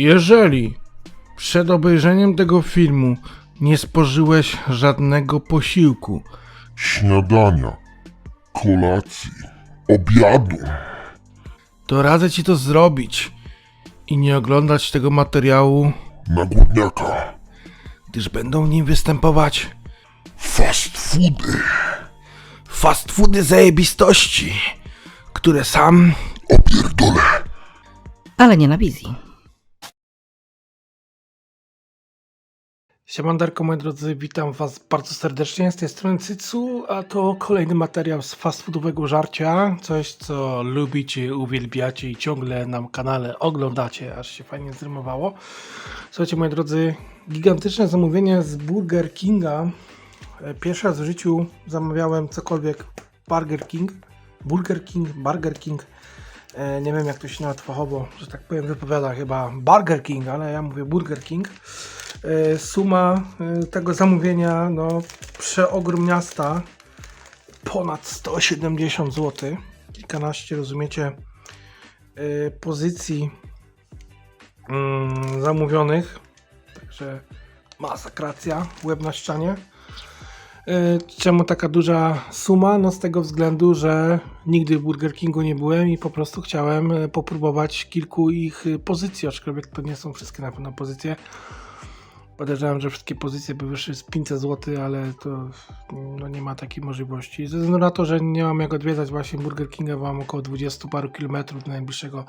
Jeżeli przed obejrzeniem tego filmu nie spożyłeś żadnego posiłku, śniadania, kolacji, obiadu. to radzę ci to zrobić i nie oglądać tego materiału, Na głodniaka. gdyż będą w nim występować Fast foody. fast foody zajebistości, które sam Opierdolę. ale nie na wizji. Siemandarko moi drodzy, witam was bardzo serdecznie z tej strony Cycu, a to kolejny materiał z fast foodowego żarcia, coś co lubicie, uwielbiacie i ciągle na kanale oglądacie, aż się fajnie zrymowało. Słuchajcie moi drodzy, gigantyczne zamówienie z Burger Kinga. E, Pierwszy raz w życiu zamawiałem cokolwiek Burger King, Burger King, Burger King. E, Nie wiem jak to się nawet fachowo, że tak powiem, wypowiada chyba Burger King, ale ja mówię Burger King. E, Suma e, tego zamówienia, no przeogrom miasta, ponad 170 zł. Kilkanaście, rozumiecie, e, pozycji mm, zamówionych. Także masakracja, łeb na ścianie. Czemu taka duża suma? No z tego względu, że nigdy w Burger Kingu nie byłem i po prostu chciałem popróbować kilku ich pozycji, aczkolwiek to nie są wszystkie na pewno pozycje. Podejrzewam, że wszystkie pozycje by wyszły z 500 zł, ale to no, nie ma takiej możliwości. Ze względu na to, że nie mam jak odwiedzać właśnie Burger Kinga, bo mam około 20 paru kilometrów do najbliższego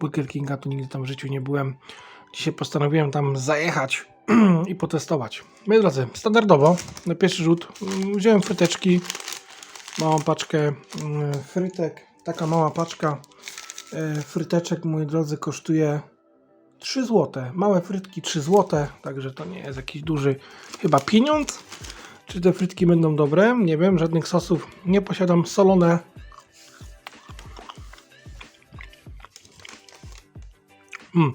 Burger Kinga, tu nigdy tam w życiu nie byłem. Dzisiaj postanowiłem tam zajechać i potestować. Moi drodzy, standardowo na pierwszy rzut mm, wziąłem fryteczki, małą paczkę mm, frytek. Taka mała paczka e, fryteczek, moi drodzy, kosztuje 3 zł. Małe frytki 3 zł, także to nie jest jakiś duży chyba pieniądz. Czy te frytki będą dobre? Nie wiem, żadnych sosów nie posiadam. Solone. Mm.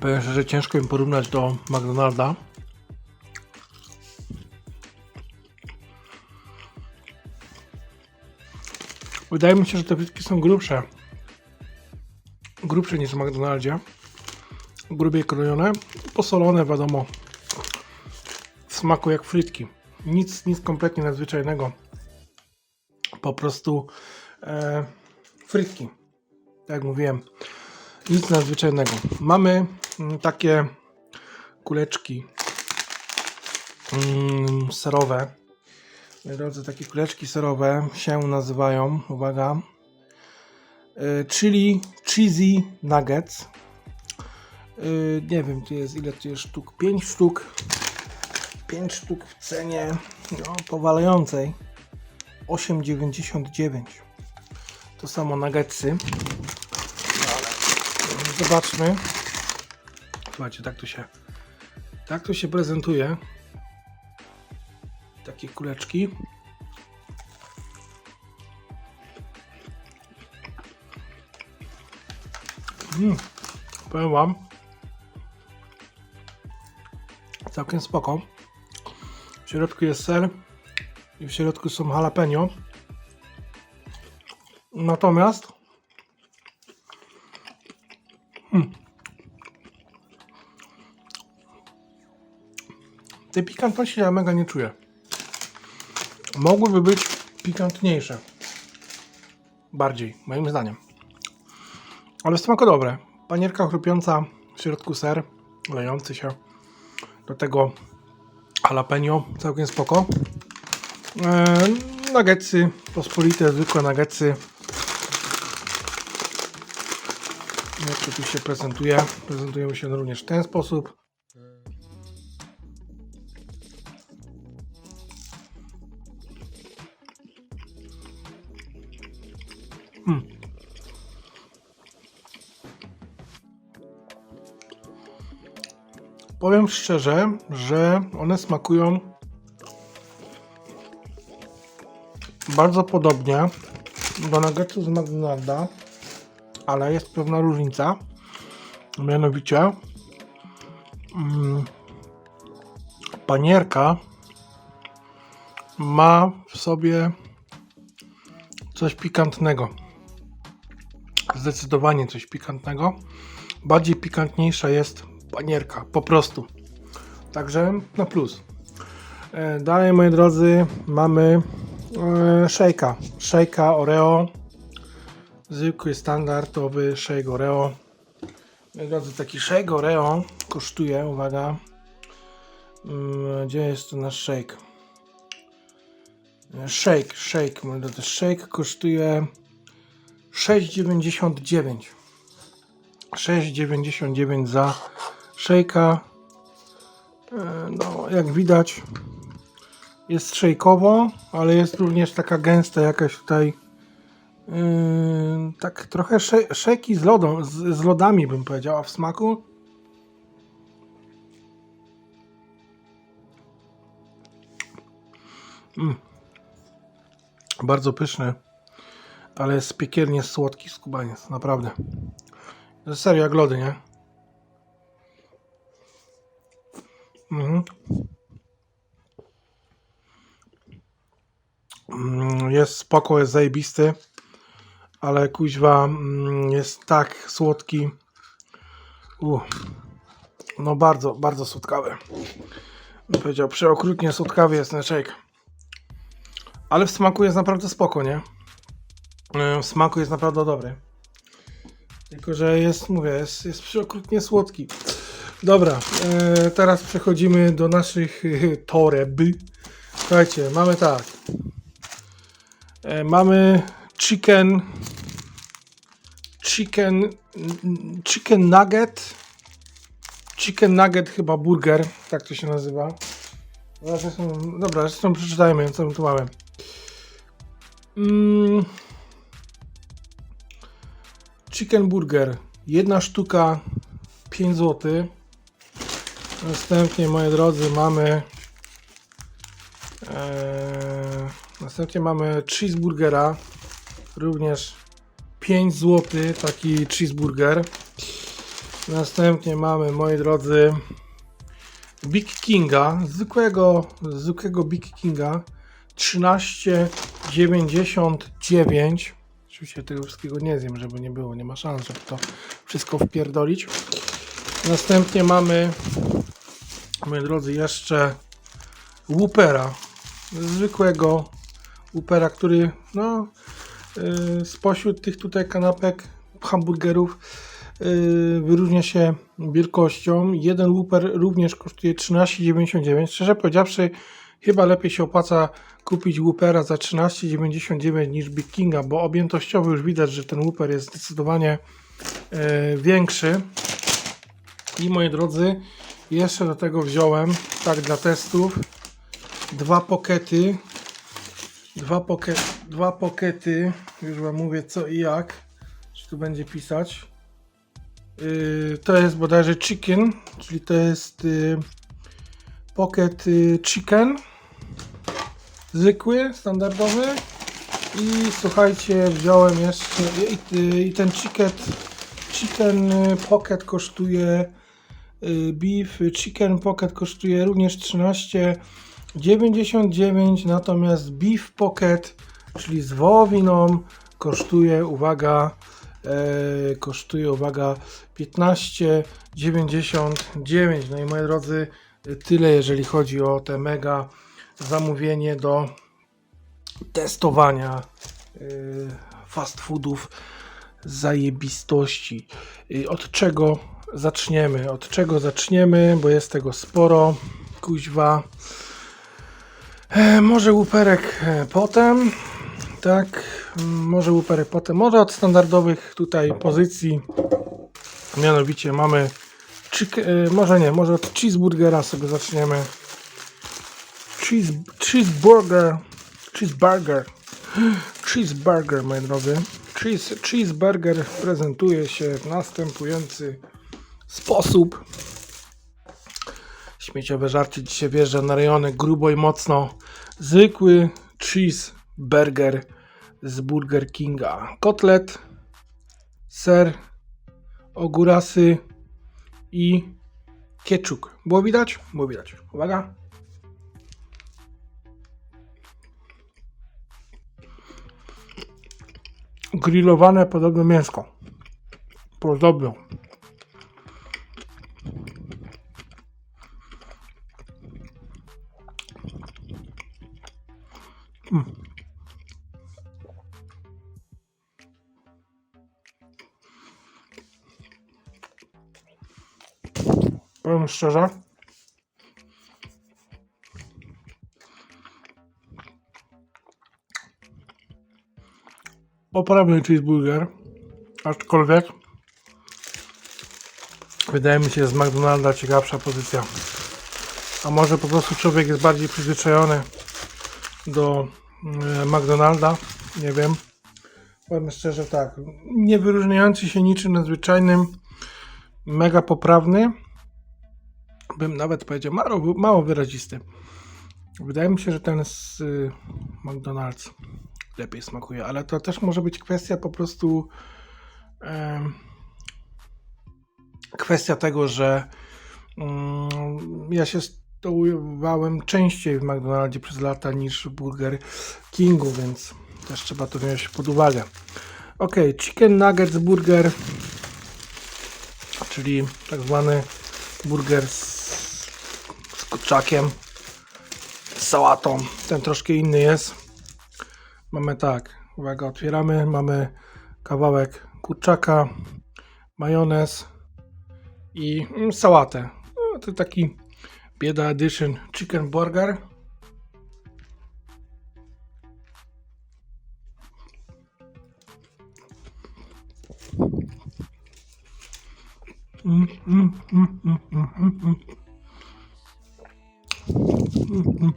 Powiem że ciężko im porównać do McDonalda. Wydaje mi się, że te frytki są grubsze. Grubsze niż w McDonaldzie. Grubiej krojone. Posolone, wiadomo. W smaku jak frytki. Nic, nic kompletnie nadzwyczajnego. Po prostu e, frytki. Tak jak mówiłem. Nic nadzwyczajnego. Mamy mm, takie kuleczki mm, serowe. Drodzy, takie kuleczki serowe się nazywają, uwaga, y, chili cheesy nuggets. Y, nie wiem, tu jest ile tu jest sztuk, 5 sztuk. 5 sztuk w cenie no, powalającej 8,99. To samo nuggetsy. Zobaczmy. Słuchajcie, tak to się tak to się prezentuje takie kuleczki. Mm, powiem wam, całkiem spoko. W środku jest ser i w środku są jalapeno. Natomiast hmm, tej pikantności ja mega nie czuję mogłyby być pikantniejsze. Bardziej, moim zdaniem. Ale smako dobre. Panierka chrupiąca, w środku ser, lejący się. Do tego jalapeno, całkiem spoko. Eee, nuggetsy, pospolite, zwykłe nuggetsy. Jak tu się prezentuje? Prezentujemy się również w ten sposób. Powiem szczerze, że one smakują bardzo podobnie do nuggetsu z McDonalda, ale jest pewna różnica. Mianowicie mm, panierka ma w sobie coś pikantnego. Zdecydowanie coś pikantnego. Bardziej pikantniejsza jest panierka, po prostu. Także na plus. E, Dalej, moi drodzy, mamy e, szejka. Szejka Oreo. Zwykły, standardowy shake Oreo. Moi drodzy, taki shake Oreo kosztuje, uwaga, mm, gdzie jest to nasz shake? E, Shake, shake, moi drodzy, shake kosztuje 6,99. 6,99 za shake'a. E, No, jak widać, jest szejkowo, ale jest również taka gęsta jakaś tutaj. Yy, tak trochę sze, szejki z, lodą, z, z lodami bym powiedziała w smaku. Mm. Bardzo pyszny, ale jest piekielnie słodki skubaniec, naprawdę. Serio jak lody, nie? Mhm. Mm, Jest spoko, jest zajebisty, ale kuźwa mm, jest tak słodki. U. No bardzo, bardzo słodkawy. Bym powiedział, przeokrutnie słodkawy jest shake. Ale w smaku jest naprawdę spoko, nie? E, W smaku jest naprawdę dobry. Tylko, że jest, mówię, jest, jest przeokrutnie słodki. Dobra, e, teraz przechodzimy do naszych e, toreb. Słuchajcie, mamy tak. E, mamy chicken chicken chicken nugget chicken nugget chyba burger, tak to się nazywa. Dobra, zresztą, przeczytajmy, co my tu mamy. Mm. Chicken burger. Jedna sztuka 5 zł. Następnie, moi drodzy, mamy Eee, następnie mamy cheeseburgera, również 5 zł, taki cheeseburger. Następnie mamy, moi drodzy, Big Kinga, zwykłego, zwykłego Big Kinga, 13,99. Oczywiście tego wszystkiego nie zjem, żeby nie było, nie ma szans, żeby to wszystko wpierdolić. Następnie mamy, moi drodzy, jeszcze Whoopera, zwykłego Whoopera, który no yy, spośród tych tutaj kanapek, hamburgerów yy, wyróżnia się wielkością. Jeden Whooper również kosztuje 13,99. Szczerze powiedziawszy, chyba lepiej się opłaca kupić Whoopera za 13,99 niż Big Kinga, bo objętościowo już widać, że ten Whooper jest zdecydowanie yy, większy. I moi drodzy, jeszcze do tego wziąłem, tak dla testów, dwa pokety. Dwa, poke, dwa pokety. Już wam mówię co i jak. Czy tu będzie pisać. Yy, to jest bodajże chicken, czyli to jest yy, pocket yy, chicken. Zwykły, standardowy. I słuchajcie, wziąłem jeszcze i, i, ten chicken, chicken yy, pocket kosztuje beef chicken pocket kosztuje również 13 99, natomiast Beef Pocket, czyli z wołowiną, kosztuje, uwaga, e, kosztuje, uwaga, 15,99. No i moi drodzy, tyle jeżeli chodzi o te mega zamówienie do testowania e, fast foodów zajebistości. I Od czego zaczniemy? Od czego zaczniemy? Bo jest tego sporo. Kuźwa. E, może łuperek e, potem. Tak, m, może łuperek potem. Może od standardowych tutaj pozycji. Mianowicie mamy. chick- e, może nie, może od cheeseburgera sobie zaczniemy. Cheese, cheeseburger. Cheeseburger. Cheeseburger, moi drodzy. Cheese, cheeseburger prezentuje się w następujący sposób. Śmieciowe żarcie dzisiaj wjeżdża na rejony grubo i mocno. Zwykły cheeseburger z Burger Kinga. Kotlet, ser, ogórasy i ketchup. Było widać? Było widać. Uwaga. grillowane podobno mięsko. Podobno. Powiem szczerze. Poprawny cheeseburger, aczkolwiek wydaje mi się z McDonalda ciekawsza pozycja. A może po prostu człowiek jest bardziej przyzwyczajony do e, McDonalda, nie wiem. Powiem szczerze tak, nie wyróżniający się niczym nadzwyczajnym, mega poprawny, bym nawet powiedział mało, mało wyrazisty. Wydaje mi się, że ten z y, McDonald's lepiej smakuje, ale to też może być kwestia po prostu em, kwestia tego, że mm, ja się stołowałem częściej w McDonaldzie przez lata niż Burger Kingu, więc też trzeba to wziąć pod uwagę. Ok, Chicken Nuggets Burger, czyli tak zwany burger z kurczakiem, z sałatą. Ten troszkę inny jest. Mamy tak, uwaga, otwieramy, mamy kawałek kurczaka, majonez i mm, sałatę. No, to taki bieda edition chicken burger. Mm, mm, mm, mm, mm, mm, mm. Hmm.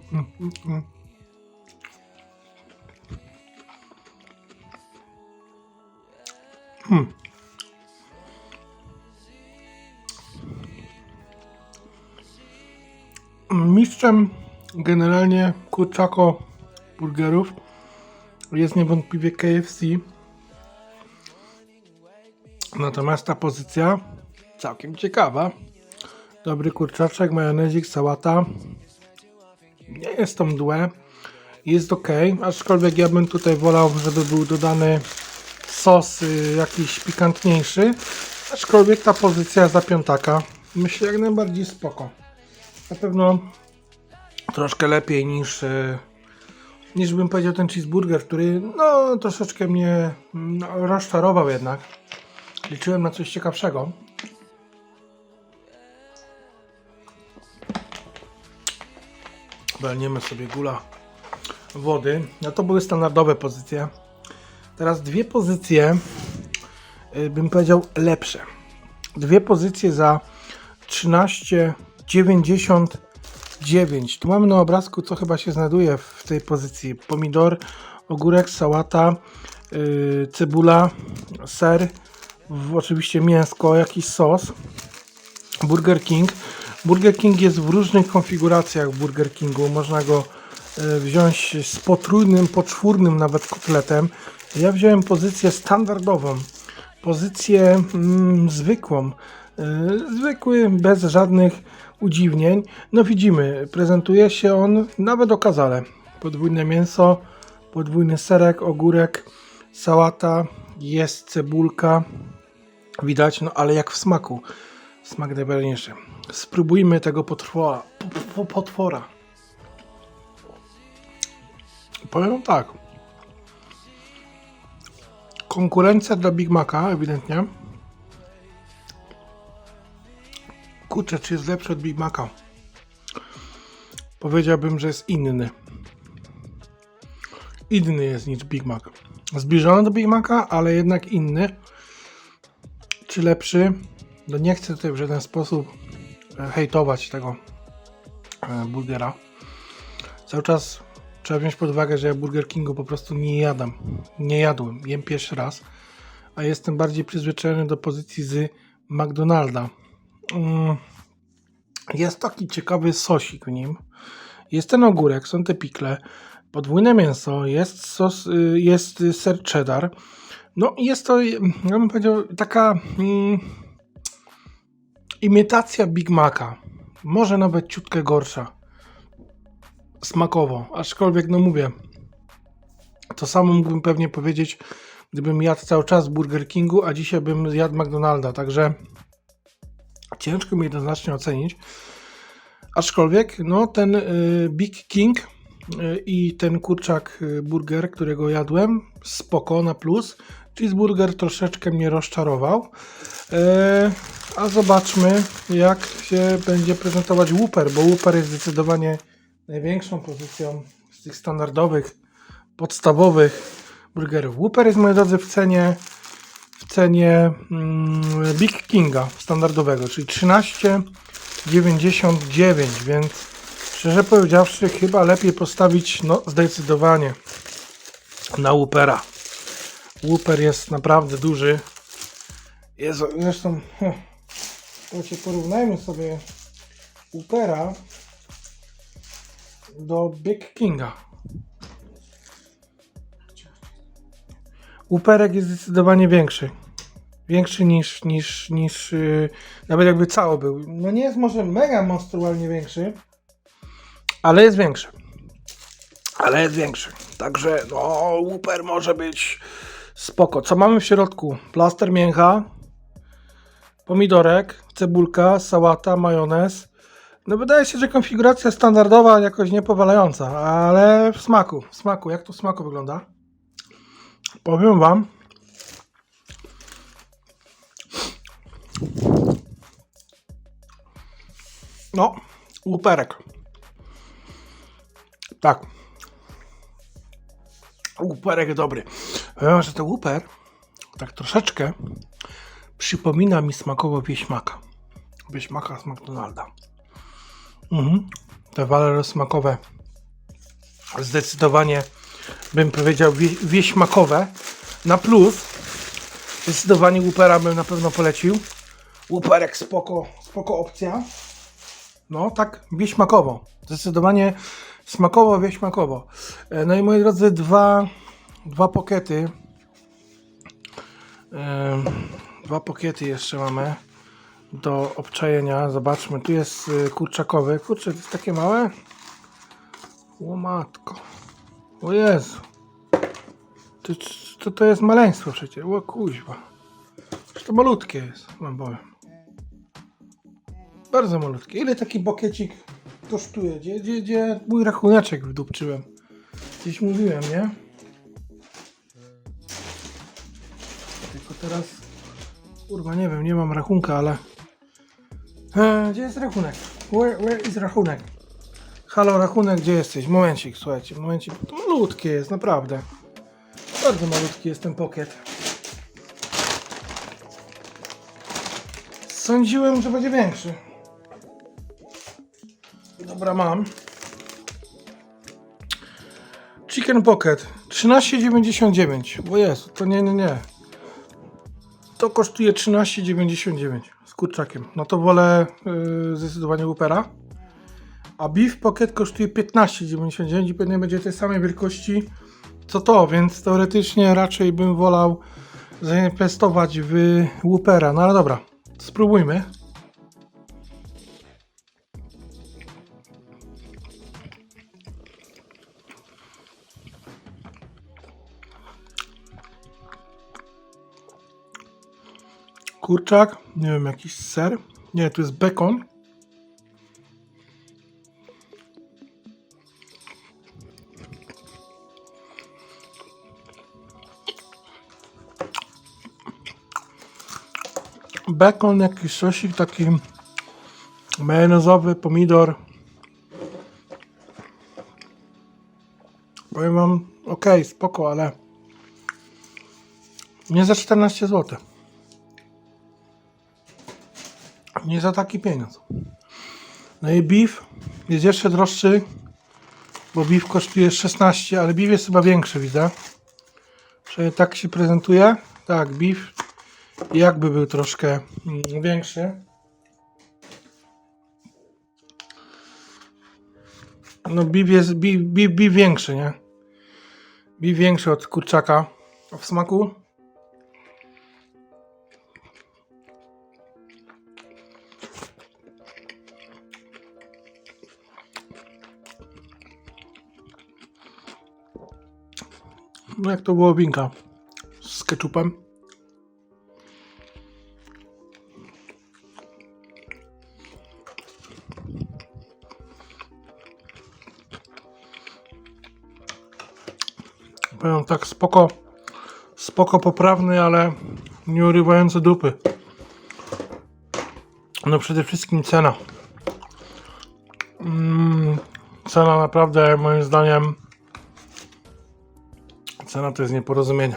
Mistrzem generalnie kurczako burgerów jest niewątpliwie KFC. Natomiast ta pozycja całkiem ciekawa. Dobry kurczaczek, majonezik, sałata. Nie jest to mdłe. Jest ok, aczkolwiek ja bym tutaj wolał, żeby był dodany sos y, jakiś pikantniejszy. Aczkolwiek ta pozycja za piątaka myślę jak najbardziej spoko. Na pewno troszkę lepiej niż y, niż bym powiedział ten cheeseburger, który no troszeczkę mnie no, rozczarował jednak. Liczyłem na coś ciekawszego. Walniemy sobie gula wody. No to były standardowe pozycje. Teraz dwie pozycje, y, bym powiedział, lepsze. Dwie pozycje za 13,99. Tu mamy na obrazku, co chyba się znajduje w tej pozycji. Pomidor, ogórek, sałata, yy, cebula, ser, oczywiście mięsko, jakiś sos. Burger King. Burger King jest w różnych konfiguracjach Burger Kingu. Można go e, wziąć z potrójnym, poczwórnym nawet kotletem. Ja wziąłem pozycję standardową, pozycję mm, zwykłą, e, zwykły, bez żadnych udziwnień. No widzimy, prezentuje się on nawet okazale. Podwójne mięso, podwójny serek, ogórek, sałata, jest cebulka. Widać, no ale jak w smaku. Smak najważniejszy. Spróbujmy tego potwora. po- po- potwora. Powiem tak. Konkurencja dla Big Maca, ewidentnie. Kurczę, czy jest lepszy od Big Maca? Powiedziałbym, że jest inny. Inny jest niż Big Mac. Zbliżony do Big Maca, ale jednak inny. Czy lepszy? No nie chcę tutaj w żaden sposób e, hejtować tego e, burgera. Cały czas trzeba wziąć pod uwagę, że ja Burger Kingu po prostu nie jadam. Nie jadłem. Jem pierwszy raz. A jestem bardziej przyzwyczajony do pozycji z McDonalda. Mm, Jest taki ciekawy sosik w nim. Jest ten ogórek, są te pikle, podwójne mięso, jest sos, y, jest ser cheddar. No jest to, ja bym powiedział, taka mm, imitacja Big Maca. Może nawet ciutkę gorsza. Smakowo, aczkolwiek no mówię, to samo mógłbym pewnie powiedzieć gdybym jadł cały czas Burger Kingu, a dzisiaj bym jadł McDonalda, także ciężko mi jednoznacznie ocenić. Aczkolwiek, no ten y, Big King y, i ten kurczak y, burger, którego jadłem, spoko na plus. Cheeseburger troszeczkę mnie rozczarował. E, a zobaczmy, jak się będzie prezentować Whopper, bo Whopper jest zdecydowanie największą pozycją z tych standardowych, podstawowych burgerów. Whopper jest, moi drodzy, w cenie w cenie mm, Big Kinga standardowego, czyli 13,99, więc szczerze powiedziawszy, chyba lepiej postawić, no zdecydowanie na Whoopera. Whooper jest naprawdę duży. Jest, zresztą, heh, słuchajcie, porównajmy sobie Whoopera do Big Kinga. Łuperek jest zdecydowanie większy. Większy niż, niż, niż yy, nawet jakby cały był. No nie jest może mega monstrualnie większy, ale jest większy. Ale jest większy. Także no, łuper może być spoko. Co mamy w środku? Plaster mięcha, pomidorek, cebulka, sałata, majonez. No wydaje się, że konfiguracja standardowa jakoś niepowalająca, ale w smaku, w smaku. Jak to w smaku wygląda? Powiem wam. No, łuperek. Tak. Łuperek dobry. Że ten łuper tak troszeczkę przypomina mi smakowo wieśmaka. Wieśmaka z McDonalda. Mhm. Te walory smakowe zdecydowanie bym powiedział wie, wieśmakowe. Na plus zdecydowanie Whoopera bym na pewno polecił. Whooperek spoko, spoko opcja. No tak wieśmakowo. Zdecydowanie smakowo, wieśmakowo. E, No i moi drodzy, dwa, dwa pokety. E, Dwa pokiety jeszcze mamy do obczajenia. Zobaczmy, tu jest y, kurczakowy. Kurczę, to jest takie małe. O matko. O Jezu. To, to, to jest maleństwo przecież. O kuźwa. To malutkie jest, wam powiem. Bardzo malutkie. Ile taki bokiecik kosztuje? Gdzie, gdzie, gdzie mój rachuneczek wdupczyłem? Gdzieś mówiłem, nie? Tylko teraz... Kurwa, nie wiem, nie mam rachunka, ale... E, gdzie jest rachunek? Where, where is rachunek? Halo, rachunek, gdzie jesteś? Momencik, słuchajcie, momencik. To malutkie jest, naprawdę. Bardzo malutki jest ten pokiet. Sądziłem, że będzie większy. Dobra, mam. Chicken Pocket 13,99. O Jezu, to nie, nie, nie. To kosztuje 13,99 z kurczakiem. No to wolę yy, zdecydowanie Whoopera. A Beef Pocket kosztuje 15,99 i pewnie będzie tej samej wielkości co to, więc teoretycznie raczej bym wolał zainwestować w Whoopera. No ale dobra, spróbujmy. Kurczak, nie wiem, jakiś ser. Nie, tu jest bekon. Bekon, jakiś sosik taki majonezowy, pomidor. Powiem wam, ok, spoko, ale nie za 14 zł. Nie za taki pieniądz. No i beef jest jeszcze droższy, bo beef kosztuje 16, ale beef jest chyba większy, widzę. Przynajmniej tak się prezentuje. Tak, beef jakby był troszkę mm, większy. No beef jest beef, beef, beef większy, nie? Beef większy od kurczaka. W smaku? No jak to wołowinka. z ketchupem. Powiem tak spoko, spoko poprawny, ale nie urywający dupy. No przede wszystkim cena. Mm, cena naprawdę moim zdaniem cena to jest nieporozumienie.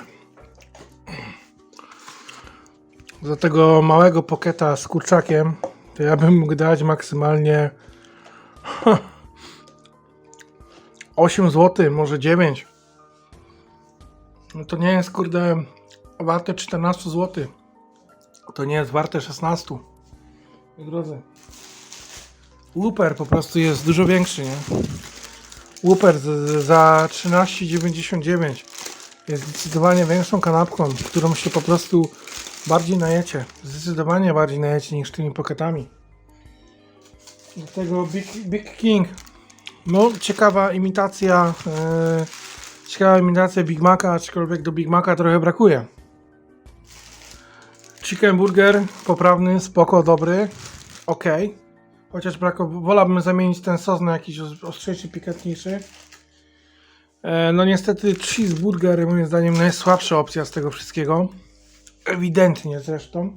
Za tego małego poketa z kurczakiem to ja bym mógł dać maksymalnie 8 zł, może 9. No to nie jest kurde warte 14 zł. To nie jest warte 16. Moi drodzy. Whooper po prostu jest dużo większy, nie? Z, za 13,99 jest zdecydowanie większą kanapką, którą się po prostu bardziej najecie. Zdecydowanie bardziej najecie niż tymi poketami. Do tego Big, Big King. No, ciekawa imitacja. e, ciekawa imitacja Big Maca, aczkolwiek do Big Maca trochę brakuje. Chicken burger poprawny, spoko, dobry. Ok. Chociaż brako, wolałbym zamienić ten sos na jakiś os- ostrzejszy, pikantniejszy. E, no niestety cheeseburger moim zdaniem najsłabsza opcja z tego wszystkiego. Ewidentnie zresztą.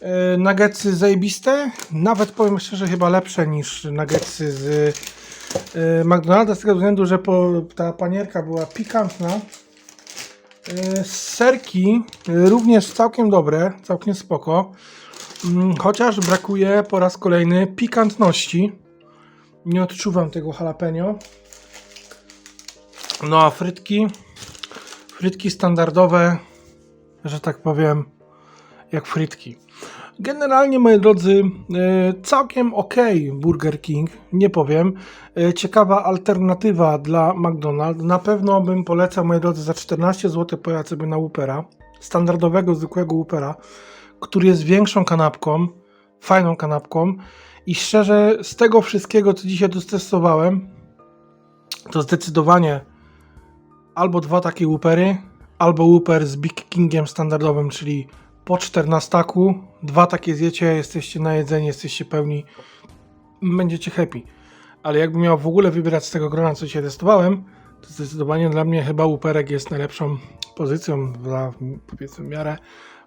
E, nuggetsy zajebiste. Nawet powiem szczerze chyba lepsze niż nuggetsy z e, McDonalda z tego względu, że po, ta panierka była pikantna. Serki również całkiem dobre, całkiem spoko. Mm, Chociaż brakuje po raz kolejny pikantności. Nie odczuwam tego jalapeno. No a frytki, frytki standardowe, że tak powiem, jak frytki. Generalnie, moi drodzy, e, całkiem ok Burger King, nie powiem. E, Ciekawa alternatywa dla McDonald's. Na pewno bym polecał, moi drodzy, za 14 zł pojechać sobie na Whoopera, standardowego, zwykłego Whoopera, który jest większą kanapką, fajną kanapką i szczerze, z tego wszystkiego, co dzisiaj tu testowałem, to zdecydowanie albo dwa takie Whoopery, albo Whooper z Big Kingiem standardowym, czyli po 14, dwa takie zjecie, jesteście na jedzenie, jesteście pełni, będziecie happy. Ale jakbym miał w ogóle wybierać z tego grona, co dzisiaj testowałem, to zdecydowanie dla mnie chyba Whooperek jest najlepszą pozycją za powiedzmy w miarę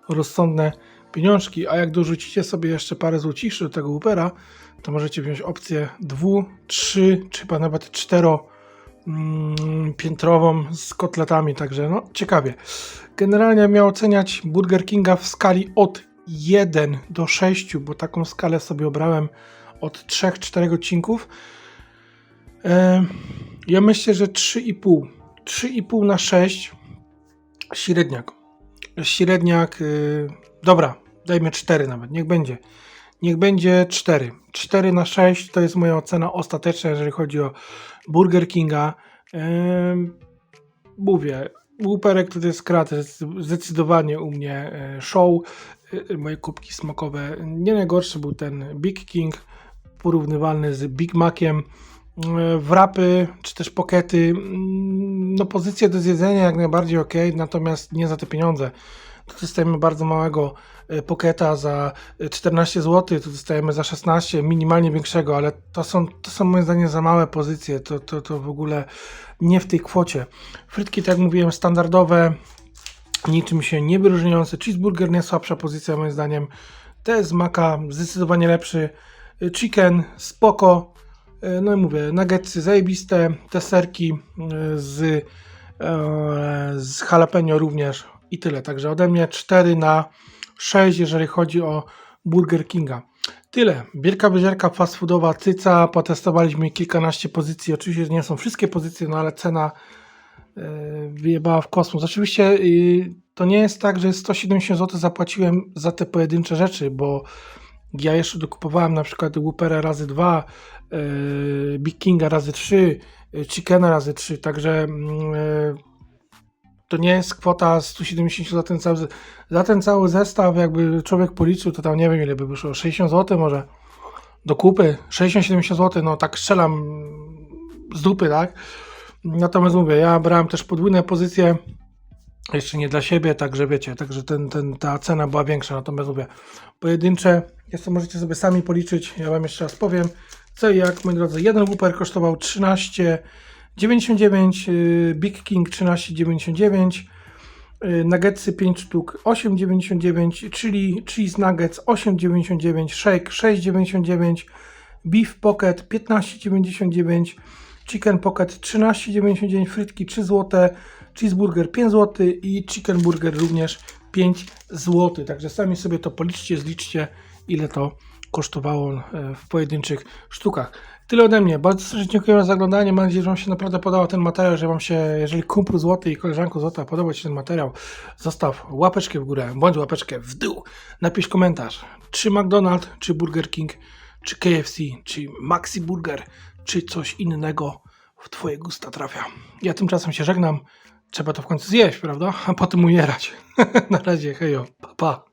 rozsądne pieniążki, a jak dorzucicie sobie jeszcze parę złociszy do tego Whoopera, to możecie wziąć opcję dwu, trzy, czy nawet cztero mm, piętrową z kotletami, także no ciekawie. Generalnie miał oceniać Burger Kinga w skali od 1 do 6, bo taką skalę sobie obrałem od 3-4 odcinków. E, ja myślę, że 3,5. 3,5 na 6 średniak. Średniak, y, dobra, dajmy 4 nawet, niech będzie. Niech będzie 4. 4 na 6 to jest moja ocena ostateczna, jeżeli chodzi o Burger Kinga. Ym, mówię, Łuperek to jest krat, zdecydowanie u mnie e, show. E, Moje kubki smakowe. Nie najgorszy był ten Big King, porównywalny z Big Maciem. E, Wrapy, czy też pokety, mm, no pozycje do zjedzenia jak najbardziej ok, natomiast nie za te pieniądze. Dostajemy bardzo małego e, poketa za e, 14 zł, tu dostajemy za 16, minimalnie większego, ale to są, to są moim zdaniem za małe pozycje, to, to, to w ogóle nie w tej kwocie. Frytki, tak jak mówiłem, standardowe, niczym się nie wyróżniające. Cheeseburger nie słabsza pozycja moim zdaniem. Te z maka zdecydowanie lepszy. E, Chicken spoko. E, No i mówię, nuggetsy zajebiste, te serki e, z, e, z jalapeno również i tyle. Także ode mnie 4 na 6, jeżeli chodzi o Burger Kinga. Tyle. Wielka wyziarka fast foodowa cyca. Potestowaliśmy kilkanaście pozycji. Oczywiście nie są wszystkie pozycje, no ale cena e, wyjebała w kosmos. Oczywiście y, to nie jest tak, że 170 zł zapłaciłem za te pojedyncze rzeczy, bo ja jeszcze dokupowałem na przykład Whoopera razy 2, yy, Big Kinga razy 3, yy, Chickena razy 3, także yy, to nie jest kwota 170 za ten cały, za ten cały zestaw, jakby człowiek policzył, to tam nie wiem ile by wyszło, 60 zł może do kupy, 60-70 zł, no tak strzelam z dupy, tak? Natomiast mówię, ja brałem też podwójne pozycje, jeszcze nie dla siebie, także wiecie, także ten, ten, ta cena była większa, natomiast mówię, pojedyncze, jest to możecie sobie sami policzyć, ja Wam jeszcze raz powiem, co i jak, moi drodzy, jeden WPR kosztował 13 99, y, Big King 13,99, y, Nuggetsy 5 sztuk 8,99, czyli Cheese Nuggets 8,99, Shake 6,99, Beef Pocket 15,99, Chicken Pocket 13,99, frytki 3 zł, cheeseburger 5 zł i chicken burger również 5 zł. Także sami sobie to policzcie, zliczcie ile to kosztowało e, w pojedynczych sztukach. Tyle ode mnie. Bardzo serdecznie dziękuję za oglądanie. Mam nadzieję, że Wam się naprawdę podobał ten materiał, że Wam się, jeżeli kumplu złoty i koleżanku złota podoba Ci ten materiał, zostaw łapeczkę w górę, bądź łapeczkę w dół. Napisz komentarz, czy McDonald's, czy Burger King, czy KFC, czy Maxi Burger, czy coś innego w Twoje gusta trafia. Ja tymczasem się żegnam. Trzeba to w końcu zjeść, prawda? A potem umierać. Na razie, hejo, pa pa.